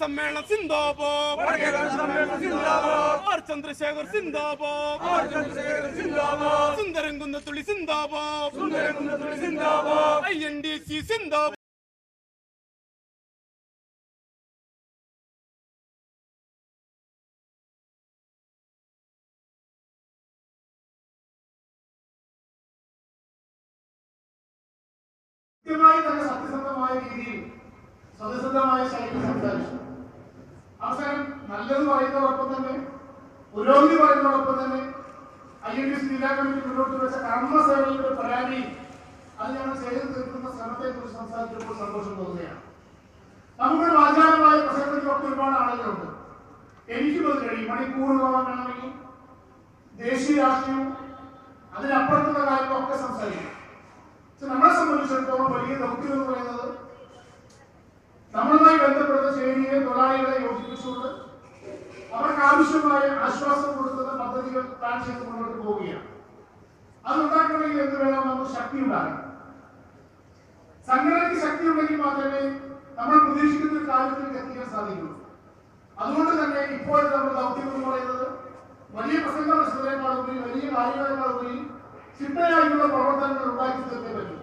സമ്മേളനം സിന്ദാബാദ്. ആർ ചന്ദ്രശേഖർ സിന്ദാബാദ്. സുന്ദരം കുന്നത്തുള്ളി സിന്ദാബാദ്. ഐ എൻ ഡി സി സിന്ദാബാദ്. കൃത്യമായി തന്നെ സത്യസന്ധമായ രീതിയിൽ സത്യസന്ധമായ ശൈലി സംസാരിച്ചു. അവസാനം നല്ലത് പറയുന്നതോടൊപ്പം തന്നെ പുരോഗതി പറയുന്നതോടൊപ്പം തന്നെ ഐ എൻ ഡി ജില്ലാ കമ്മിറ്റി മുന്നോട്ട് വെച്ച കർമ്മസേനയുടെ പരാതി അത് ഞങ്ങൾ ചെയ്തു തീർക്കുന്ന ശ്രമത്തെ കുറിച്ച് സംസാരിച്ചപ്പോൾ സന്തോഷം തോന്നുകയാണ്. നമ്മുടെ ആചാരമായ പ്രസംഗത്തിലൊക്കെ ഒരുപാട് ആളുകളുണ്ട്. എനിക്കും അത് കഴിയും. മണിക്കൂറുകളോളം വേണമെങ്കിൽ ദേശീയ രാഷ്ട്രീയവും അതിനപ്പുറത്തുള്ള കാര്യങ്ങളൊക്കെ സംസാരിക്കും. സംബന്ധിച്ചിടത്തോളം വലിയ ദൗത്യം എന്ന് പറയുന്നത്. നമ്മളുമായി ബന്ധപ്പെട്ട ശ്രേണിയെ തൊഴിലാളികളെ യോജിപ്പിച്ചുകൊണ്ട് അവർക്ക് ആവശ്യമായ ആശ്വാസം കൊടുക്കുന്ന പദ്ധതികൾ പ്ലാൻ ചെയ്ത് മുന്നോട്ട് പോവുകയാണ്. അത് ഉണ്ടാക്കണമെങ്കിൽ എന്ത് വേണം നമുക്ക് ശക്തി ഉണ്ടാകണം. സംഘടനയ്ക്ക് ശക്തി ഉണ്ടെങ്കിൽ മാത്രമേ നമ്മൾ പ്രതീക്ഷിക്കുന്ന ഒരു കാര്യത്തിലേക്ക് എത്തിക്കാൻ സാധിക്കുള്ളൂ അതുകൊണ്ട് തന്നെ ഇപ്പോഴത്തെ നമ്മുടെ ദൗത്യം എന്ന് പറയുന്നത് വലിയ പ്രസംഗ പ്രശ്നങ്ങളെക്കാളും വലിയ കാര്യങ്ങളെക്കാളുപരി ചിട്ടയായിട്ടുള്ള പ്രവർത്തനങ്ങൾ ഉണ്ടാക്കി തീർക്കാൻ പറ്റും.